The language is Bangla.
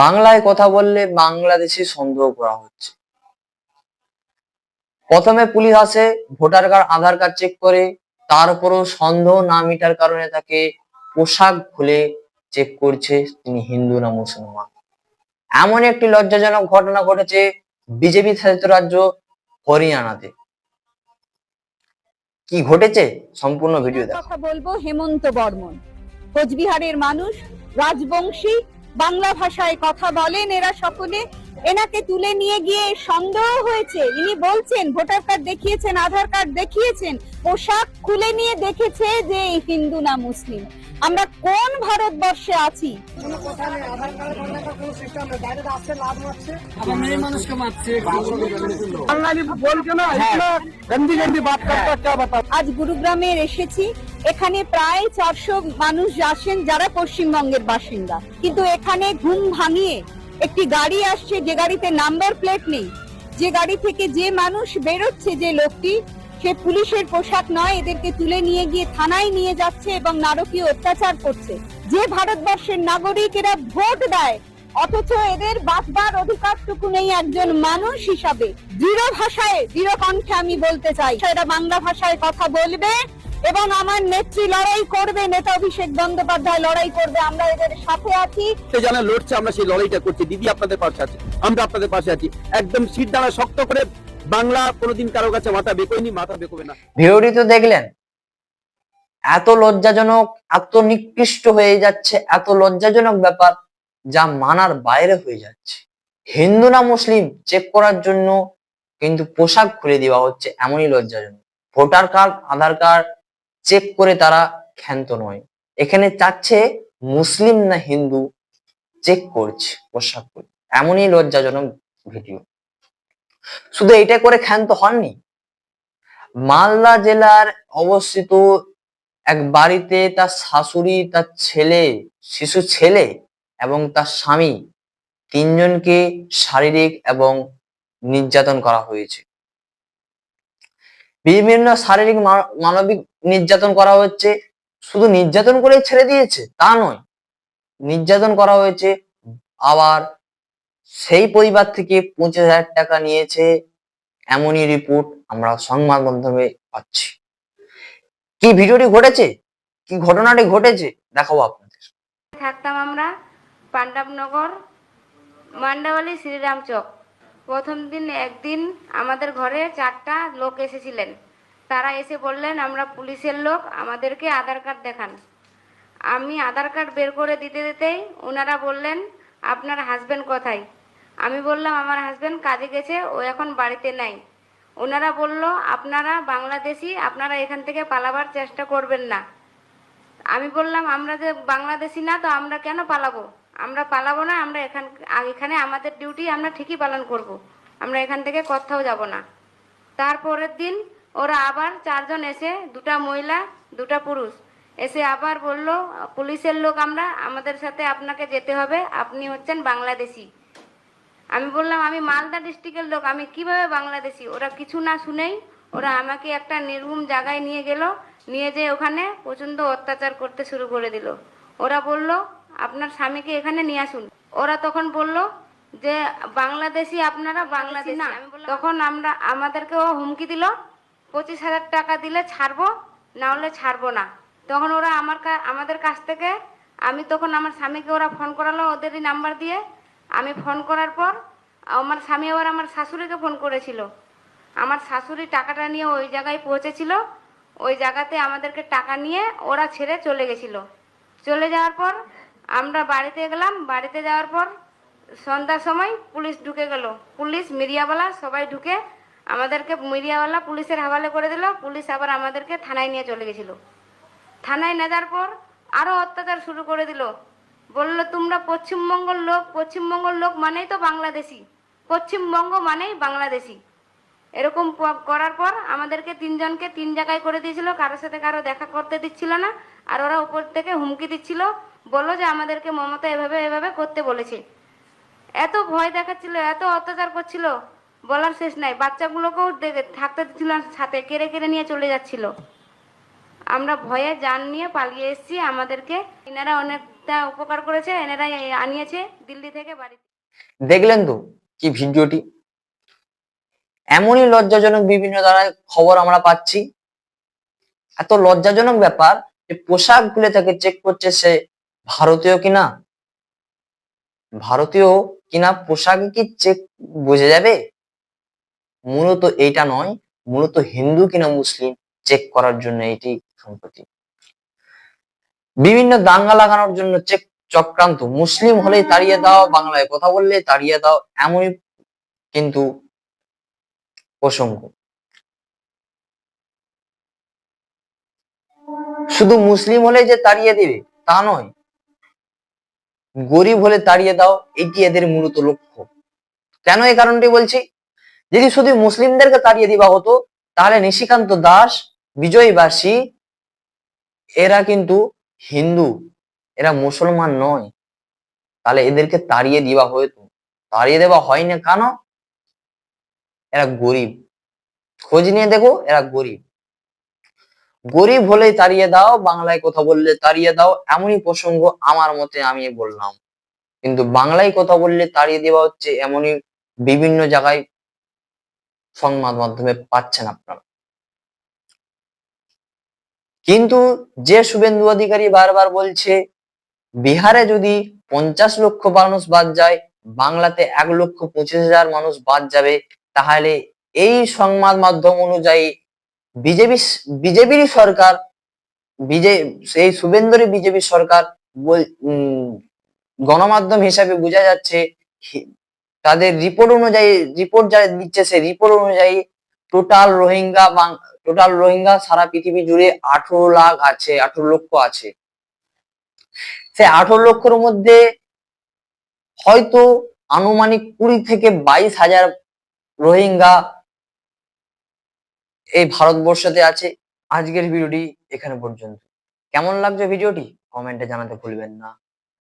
বাংলায় কথা বললে বাংলাদেশি সন্দেহ করা হচ্ছে। প্রথমে পুলিশ আসে, voter card, Aadhaar card check করে, তারপরও সন্দেহ না মিটার কারণে তাকে পোশাক খুলে চেক করছে তিনি হিন্দু না মুসলমান। এমন একটি লজ্জাজনক ঘটনা ঘটেছে বিজেপি শাসিত রাজ্য হরিয়ানাতে। কি ঘটেছে? সম্পূর্ণ ভিডিও কথা বলব হেমন্ত বর্মন। কোচবিহারের মানুষ, রাজবংশী বাংলা ভাষায় কথা বলেন এরা সকলে। এনাকে তুলে নিয়ে গিয়ে সন্দেহ হয়েছে। ইনি বলছেন ভোটার কার্ড দেখিয়েছেন আধার কার্ড দেখিয়েছেন পোশাক খুলে নিয়ে দেখেছে যে হিন্দু না মুসলিম। আমরা কোন ভারতবর্ষে আছি? আজ গুরুগ্রামের এসেছি। এখানে প্রায় চারশো মানুষ আসেন যারা পশ্চিমবঙ্গের বাসিন্দা। কিন্তু এখানে ঘুম ভাঙিয়ে একটি গাড়ি আসছে, যে গাড়িতে নাম্বার প্লেট নেই। যে গাড়ি থেকে যে মানুষ বেরোচ্ছে, যে লোকটি, সে পুলিশের পোশাক নয়, এদেরকে তুলে নিয়ে গিয়ে থানায় নিয়ে যাচ্ছে এবং নারকীয় অত্যাচার করছে। যে ভারতবর্ষের নাগরিক, এরা ভোট দেয়, অথচ এদের বাঁচবার অধিকারটুকু নেই একজন মানুষ হিসাবে। দৃঢ় ভাষায়, দৃঢ় কণ্ঠে আমি বলতে চাই, এরা বাংলা ভাষায় কথা বলবে এবং আমার নেত্রী লড়াই করবে নেতা অভিষেক বন্দ্যোপাধ্যায় লড়াই করবে আমরা এদের সাথে আছি। যারা লড়ছে আমরা সেই লড়াইটা করছি। দিদি আপনাদের পাশে আছে আমরা আপনাদের পাশে আছি। একদম সিট দ্বারা শক্ত করে বাংলা কোনোদিন কারও কাছে মাথা বেকোয়নি মাথা বেকোবে না। ভিডিওটি তো দেখলেন এত লজ্জাজনক এত নিকৃষ্ট হয়ে যাচ্ছে এত লজ্জাজনক ব্যাপার যা মানার বাইরে হয়ে যাচ্ছে। হিন্দু না মুসলিম চেক করার জন্য কিন্তু পোশাক খুলে দেওয়া হচ্ছে এমনই লজ্জাজনক। Voter card Aadhaar card check করে তারা ক্ষান্ত নয়। এখানে চাচ্ছে মুসলিম না হিন্দু চেক করছে, পোশাক করে এমনই লজ্জাজনক ভিডিও। শুধু এটা করে ক্ষান্ত হননি। মালদা জেলার অবস্থিত এক বাড়িতে তার শাশুড়ি, তার ছেলে, শিশু ছেলে এবং তার স্বামী তিনজনকে শারীরিক এবং নির্যাতন করা হয়েছে। বিভিন্ন শারীরিক মানবিক নির্যাতন করা হচ্ছে। শুধু নির্যাতন করে ছেড়ে দিয়েছে, তা নয়। নির্যাতন করা হয়েছে, আবার সেই পরিবার থেকে পঁচিশ হাজার টাকা নিয়েছে, এমনই রিপোর্ট আমরা সংবাদ মাধ্যমে পাচ্ছি। কি ভিডিওটি ঘটেছে? কি ঘটনাটি ঘটেছে? দেখাবো আপনাদের। থাকতাম আমরা পাণ্ডবনগর মান্ডাবালি শ্রীরাম চক প্রথম দিন একদিন আমাদের ঘরে চারটা লোক এসেছিলেন। তারা এসে বললেন, আমরা পুলিশের লোক, আমাদেরকে আধার কার্ড দেখান। আমি আধার কার্ড বের করে দিতে দিতেই ওনারা বললেন, আপনার হাজবেন্ড কোথায়? আমি বললাম, আমার হাজবেন্ড কাজে গেছে, ও এখন বাড়িতে নাই। ওনারা বলল, আপনারা বাংলাদেশি, আপনারা এখান থেকে পালাবার চেষ্টা করবেন না। আমি বললাম, আমরা যে বাংলাদেশি না, তো আমরা কেন পালাবো? আমরা পালাবো না, আমরা এখান এখানে আমাদের ডিউটি আমরা ঠিকই পালন করব। আমরা এখান থেকে কোথাও যাব না। তারপরের দিন ওরা আবার চারজন এসে, দুটা মহিলা, দুটা পুরুষ, এসে আবার বলল, পুলিশের লোক আমরা, আমাদের সাথে আপনাকে যেতে হবে, আপনি হচ্ছেন বাংলাদেশি। আমি বললাম, আমি মালদা ডিস্ট্রিক্টের লোক, আমি কীভাবে বাংলাদেশি? ওরা কিছু না শুনেই ওরা আমাকে একটা নির্ভুম জায়গায় নিয়ে গেল, নিয়ে যেয়ে ওখানে প্রচণ্ড অত্যাচার করতে শুরু করে দিল। ওরা বলল আপনার স্বামীকে এখানে নিয়ে আসুন। ওরা তখন বলল যে বাংলাদেশি আপনারা বাংলাদেশি না। তখন আমরা আমাদেরকেও হুমকি দিল পঁচিশ হাজার টাকা দিলে ছাড়বো না হলে ছাড়বো না। তখন ওরা আমার আমাদের কাছ থেকে আমি তখন আমার স্বামীকে ওরা ফোন করালো ওদেরই নাম্বার দিয়ে। আমি ফোন করার পর আমার স্বামী আবার আমার শাশুড়িকে ফোন করেছিল। আমার শাশুড়ি টাকাটা নিয়ে ওই জায়গায় পৌঁছেছিল। ওই জায়গাতে আমাদেরকে টাকা নিয়ে ওরা ছেড়ে চলে গেছিল। চলে যাওয়ার পর আমরা বাড়িতে গেলাম, বাড়িতে যাওয়ার পর সন্ধ্যার সময় পুলিশ ঢুকে গেল। পুলিশ মিডিয়াওয়ালা সবাই ঢুকে আমাদেরকে মিডিয়াওয়ালা পুলিশের হাওয়ালে করে দিল, পুলিশ আবার আমাদেরকে থানায় নিয়ে চলে গেছিল। থানায় নিয়ে যাওয়ার পর আরও অত্যাচার শুরু করে দিল। বলল, তোমরা পশ্চিমবঙ্গের লোক পশ্চিমবঙ্গের লোক মানেই তো বাংলাদেশি। পশ্চিমবঙ্গ মানেই বাংলাদেশি। এরকম করার পর আমাদেরকে তিনজনকে তিন জায়গায় করে দিয়েছিল। কারোর সাথে কারও দেখা করতে দিচ্ছিল না, আর ওরা উপর থেকে হুমকি দিচ্ছিল। বলল যে আমাদেরকে মমতা এভাবে এভাবে করতে বলেছে। এত ভয় দেখাচ্ছিল, এত অত্যাচার করছিল, বলার শেষ নাই। বাচ্চাগুলোকেও থাকতে দিচ্ছিল সাথে, কেড়ে কেড়ে নিয়ে চলে যাচ্ছিল। আমরা ভয়ে যান নিয়ে পালিয়ে এসেছি। আমাদেরকে এনারা অনেকটা উপকার করেছে এনারাই আনিয়েছে দিল্লি থেকে বাড়িতে দেখলেন তো কি ভিডিওটি? এমনই লজ্জাজনক বিভিন্ন দ্বারা খবর আমরা পাচ্ছি। এত লজ্জাজনক ব্যাপার যে পোশাক খুলে তাকে চেক করছে সে ভারতীয় কিনা? ভারতীয় কিনা পোশাকে কি চেক বোঝা যাবে? মূলত এইটা নয়, মূলত হিন্দু কিনা মুসলিম চেক করার জন্য এটি সম্পত্তি। বিভিন্ন দাঙ্গা লাগানোর জন্য চেক চক্রান্ত, মুসলিম হলেই তাড়িয়ে দাও, বাংলায় কথা বললে তাড়িয়ে দাও, এমনই কিন্তু প্রসঙ্গ। শুধু মুসলিম হলে যে তাড়িয়ে দিবে, তা নয় গরিব হলে তাড়িয়ে দাও, এটি এদের মূলত লক্ষ্য। কেন এই কারণটি বলছি? যদি শুধু মুসলিমদেরকে তাড়িয়ে দিবা হতো, তাহলে নিশিকান্ত দাস, বিজয়বাসী, এরা কিন্তু হিন্দু, এরা মুসলমান নয়। তাহলে এদেরকে তাড়িয়ে দেওয়া হয়তো তাড়িয়ে দেওয়া হয় না কেন? এরা গরিব। খোঁজ নিয়ে দেখো, এরা গরিব। গরিব হলেই তাড়িয়ে দাও, বাংলায় কথা বললে তাড়িয়ে দাও, এমনই প্রসঙ্গ আমার মতে আমি বললাম। কিন্তু বাংলায় কথা বললে তাড়িয়ে দেওয়া হচ্ছে এমনই বিভিন্ন জায়গায় সংবাদ মাধ্যমে পাচ্ছেন আপনারা। কিন্তু যে শুভেন্দু অধিকারী বারবার বলছে, বিহারে যদি পঞ্চাশ লক্ষ মানুষ বাদ যায়, বাংলাতে এক লক্ষ পঁচিশ হাজার মানুষ বাদ যাবে, তাহলে এই সংবাদ মাধ্যম অনুযায়ী বিজেপি বিজেপির সরকার, বিজে এই শুভেন্দুরী বিজেপি সরকার গণমাধ্যম হিসাবে বোঝা যাচ্ছে তাদের রিপোর্ট অনুযায়ী রিপোর্ট যা দিচ্ছে সেই রিপোর্ট অনুযায়ী টোটাল রোহিঙ্গা টোটাল রোহিঙ্গা সারা পৃথিবী জুড়ে আঠেরো লাখ আছে, আঠেরো লক্ষ আছে। সে আঠেরো লক্ষের মধ্যে হয়তো আনুমানিক কুড়ি থেকে বাইশ হাজার রোহিঙ্গা এই ভারতবর্ষতে আছে। আজকের ভিডিওটি এখানে পর্যন্ত। কেমন লাগছে ভিডিওটি? কমেন্টে জানাতে ভুলবেন না।